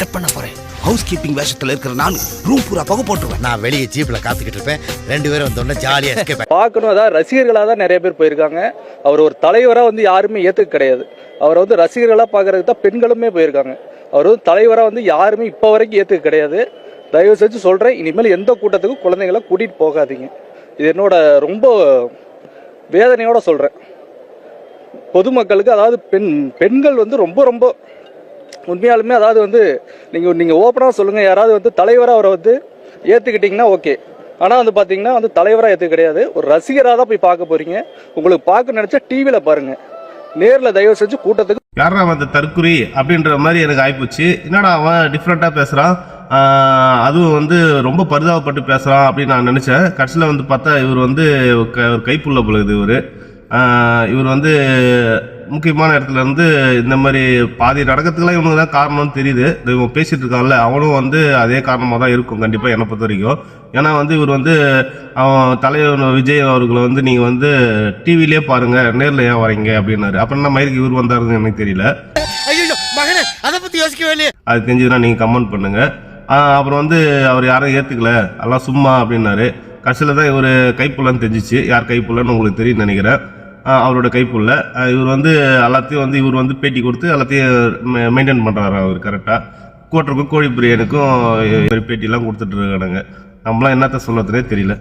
Cut பண்ண போறேன். House keeping வேஷத்துல இருக்கிற நான் ரூம் பூரா புகை போட்டுருவேன். நான் வெளியே ஜீப்ல காத்துக்கிட்டு இருப்பேன். ரெண்டு பேரும் வந்தோடனே ஜாலியா எஸ்கேப் பார்க்கணும். அதாவது ரசிகர்களாக தான் நிறைய பேர் போயிருக்காங்க. அவர் ஒரு தலைவராக வந்து யாருமே ஏற்றுக்க கிடையாது. அவரை வந்து ரசிகர்களாக பார்க்கறதுக்கு தான் பெண்களுமே போயிருக்காங்க. அவர் வந்து தலைவராக வந்து யாருமே இப்போ வரைக்கும் ஏற்றுக்க கிடையாது. தயவு செஞ்சு சொல்கிறேன் இனிமேல் எந்த கூட்டத்துக்கும் குழந்தைங்கள கூட்டிகிட்டு போகாதீங்க. இது என்னோட ரொம்ப வேதனையோட சொல்கிறேன் பொதுமக்களுக்கு அதாவது பெண் பெண்கள் வந்து ரொம்ப ரொம்ப உண்மையாலுமே அதாவது வந்து நீங்கள் நீங்கள் ஓப்பனாக சொல்லுங்கள் யாராவது வந்து தலைவராக அவரை வந்து ஏற்றுக்கிட்டிங்கன்னா ஓகே ஆனால் வந்து பார்த்தீங்கன்னா வந்து தலைவராக எது கிடையாது. ஒரு ரசிகராக தான் போய் பார்க்க போகிறீங்க உங்களுக்கு பார்க்க நினச்சா டிவியில் பாருங்கள் நேரில் தயவு செஞ்சு கூட்டத்துக்கு யாரா அந்த தற்குறி அப்படின்ற மாதிரி எனக்கு ஆயிப்போச்சு. என்னடா அவன் டிஃப்ரெண்ட்டாக பேசுகிறான் அதுவும் வந்து ரொம்ப பரிதாபப்பட்டு பேசுகிறான் அப்படின்னு நான் நினச்சேன். கடைசியில் வந்து பார்த்தா இவர் வந்து ஒரு கைப்புள்ள பொழுது இவர். இவர் வந்து முக்கியமான இடத்துல இருந்து இந்த மாதிரி பாதி நடக்கிறதுக்குலாம் இவனுக்கு தான் காரணம்னு தெரியுது. இவன் பேசிட்டு இருக்கான்ல அவனும் வந்து அதே காரணமாக தான் இருக்கும் கண்டிப்பாக என்னை பொறுத்த வரைக்கும். ஏன்னா வந்து இவர் வந்து அவன் தலைவர் விஜய் அவர்களை வந்து நீங்கள் வந்து டிவிலே பாருங்க நேரில் ஏன் வரீங்க அப்படின்னாரு. அப்புறம் என்ன மயிருக்கு இவர் வந்தாருன்னு எனக்கு தெரியல. அதை பத்தி யோசிக்கவே இல்லையே. அது தெரிஞ்சதுன்னா நீங்கள் கமெண்ட் பண்ணுங்க. ஆஹ் அப்புறம் வந்து அவர் யாரும் ஏற்றுக்கல அதெல்லாம் சும்மா அப்படின்னாரு. கடைசியில் தான் இவர் கைப்புள்ளன்னு தெரிஞ்சிச்சு. யார் கைப்புள்ளன்னு உங்களுக்கு தெரியும் நினைக்கிறேன். அவரோட கைப்புள்ள இவர் வந்து எல்லாத்தையும் வந்து இவர் வந்து பேட்டி கொடுத்து எல்லாத்தையும் மெயின்டைன் பண்ணுறாரு அவர் கரெக்டாக கோட்டருக்கும் கோழி பிரியாணிக்கும் பேட்டிலாம் கொடுத்துட்டு இருக்கானுங்க. நம்மளாம் என்னத்த சொல்றதுனே தெரியல.